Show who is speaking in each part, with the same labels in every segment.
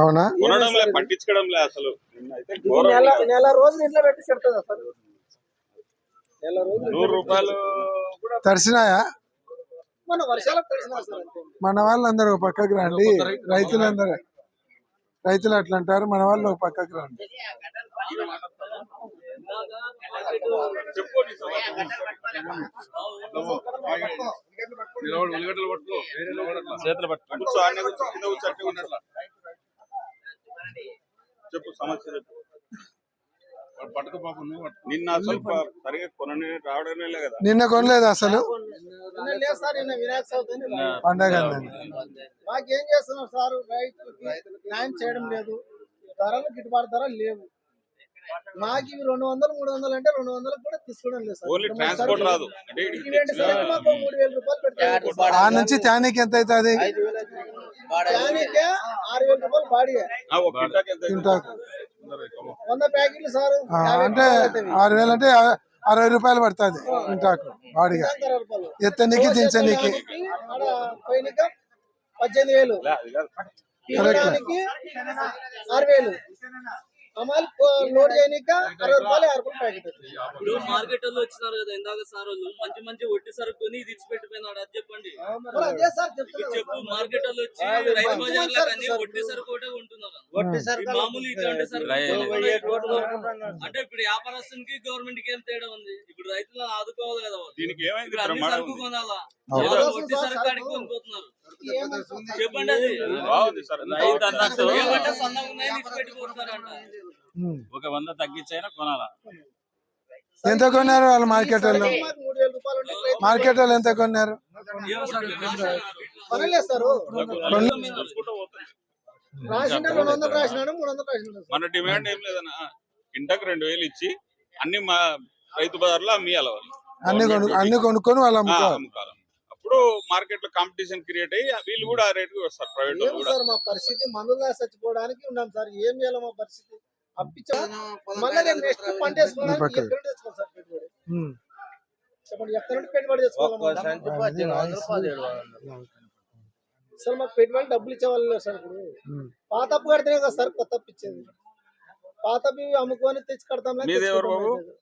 Speaker 1: అవునా?
Speaker 2: కొనడంలే పట్టించుకోవడంలే అసలు.
Speaker 3: నెల రోజులు ఇంట్లో పెట్టి చెప్తుందా
Speaker 2: నూరు రూపాయలు
Speaker 1: తడిసినాయా?
Speaker 3: మన
Speaker 1: వాళ్ళందరూ ఒక పక్కకి రండి. రైతులందరూ. రైతులు అట్లా అంటారు మన వాళ్ళు ఒక పక్కకి రండి.
Speaker 2: చెప్పు. చేతులు పట్టు. కూర్చో ఆడనే కూర్చో కింద కూర్చో అట్టే ఉన్నట్లా. చెప్పు సమస్య చెప్పు. నిన్న రావడమే కదా.
Speaker 1: నిన్న కొనలేదు అసలు. పండగ.
Speaker 3: మాకేం చేస్తున్నారు సార్ న్యాయం చేయడం లేదు. ధరలు గిట్టుబాటు ధరలు లేవు. మాకు ఇవి రెండు వందలు మూడు వందలు అంటే రెండు వందలకు కూడా తీసుకోవడం లేదు సార్. మూడు వేల రూపాయలు
Speaker 1: ఆ నుంచి తానికి ఎంత అవుతుంది అంటే ఆరు వేలు అంటే అరవై రూపాయలు పడుతుంది
Speaker 3: అరవై రూపాయలు.
Speaker 1: ఎత్తనీకి దించనీకి.
Speaker 3: పద్దెనిమిది వేలు. ఆరు వేలు. అమలు లోడ్ చేయనిక అరవై రూపాయలు ఆరు రూపాయలు ప్యాకెట్
Speaker 4: ఇప్పుడు మార్కెట్ వాళ్ళు వచ్చినారు కదా ఇందాక సార్ వాళ్ళు. మంచి మంచి ఒట్టి సరుకు కొని ఇది ఇచ్చిపెట్టిపోయినాడు అది చెప్పండి.
Speaker 3: మరి అదే సార్
Speaker 4: ఇప్పుడు
Speaker 3: చెప్తున్నా
Speaker 4: చెప్పు మార్కెట్ వాళ్ళు వచ్చి రైతు బజార్లో కానీ ఒట్టి సరుకు ఒకటే ఉంటున్నారు ఈ మామూలు ఇటువంటి సరుకు అంటే ఇప్పుడు వ్యాపారస్తునికి గవర్నమెంట్కి ఏం తేడా ఉంది? ఇప్పుడు రైతులను ఆదుకోవాలి కదా.
Speaker 2: దీనికి ఏమైంది?
Speaker 4: సరుకు. కొనాలా? ఒట్టి సరుకు కాడికి కొనుక్కోతున్నారు చెప్పండి అది.
Speaker 2: బాగుంది సార్.
Speaker 5: రైతు అన్నట్టు
Speaker 4: ఏమంటే సన్నగా ఇచ్చిపెట్టిపోతున్నారంట.
Speaker 5: ఒక వంద తగ్గించైనా కొనాలా?
Speaker 1: ఎంత కొన్నారు వాళ్ళు మార్కెట్ వాళ్ళు? మార్కెట్ వాళ్ళు ఎంత కొన్నారు.
Speaker 2: మన డిమాండ్ ఏం లేదన్న. కింటకు రెండు వేలు ఇచ్చి అన్ని మా రైతు బజార్లో అమ్మియాలి వాళ్ళు.
Speaker 1: అన్ని అన్ని కొనుక్కొని వాళ్ళు అమ్ముకోవాలి
Speaker 2: అప్పుడు మార్కెట్లో కాంపిటీషన్ క్రియేట్ అయ్యి వీళ్ళు కూడా ఆ రేట్ వస్తారు. ప్రైవేట్
Speaker 3: ఏం
Speaker 2: కూడా.
Speaker 3: సార్ మా పరిస్థితి? మందులా చచ్చిపోవడానికి ఉన్నాం సార్. ఏం చేయాలి మా పరిస్థితి? అప్పించా మళ్ళీ నేను నెక్స్ట్ పంట వేసుకోవడానికి
Speaker 1: పక్కన.
Speaker 3: ఎక్కడ నుండి తెచ్చుకోవాలి సార్ పెట్టుబడి
Speaker 1: ఉమ్.
Speaker 3: చెప్పండి ఎక్కడ నుండి పెట్టుబడి తెచ్చుకోవాలి సార్ మాకు పెట్టుబడి డబ్బులు ఇచ్చేవాళ్ళు సార్ ఇప్పుడు. పాత అప్పు కడితేనే కదా సార్ కొత్త అప్పు ఇచ్చేది. పాత అప్పు అమ్ముకొని తెచ్చి కడతాం?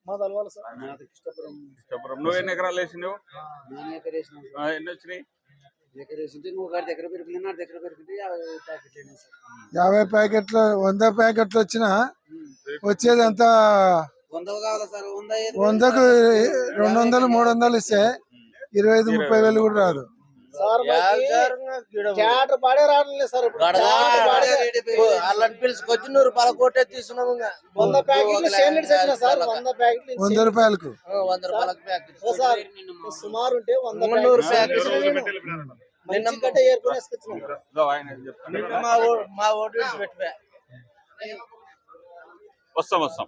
Speaker 2: మాది
Speaker 3: అలవాలు సార్.
Speaker 2: నువ్వు ఎన్ని ఎకరాలు వేసినావు? ఆ, ఎన్ని వచ్చినాయి?
Speaker 6: యాభై ప్యాకెట్లు
Speaker 1: వంద ప్యాకెట్లు వచ్చినా వచ్చేది అంత? వందకు రెండు వందలు మూడు వందలు ఇస్తే ఇరవై ఐదు ముప్పై వేలు కూడా రాదు.
Speaker 6: పిలుచుకొచ్చి నూరు రూపాయల కోటే తీసుకున్నాము.
Speaker 3: వంద ప్యాకెట్లు
Speaker 1: రూపాయలకు.
Speaker 6: వంద
Speaker 3: సుమారు ఉంటే వంద
Speaker 6: మున్నూరు
Speaker 3: ప్యాకెట్లు.
Speaker 6: ప్యాకెట్లు.
Speaker 3: నేను మంచి గడ్డ ఏర్కొని వేసుకొచ్చినాను
Speaker 2: ఇదో ఆయన చెప్తాను.
Speaker 6: మా ఓటు పెట్టిపోయా
Speaker 2: వస్తాం వస్తాం.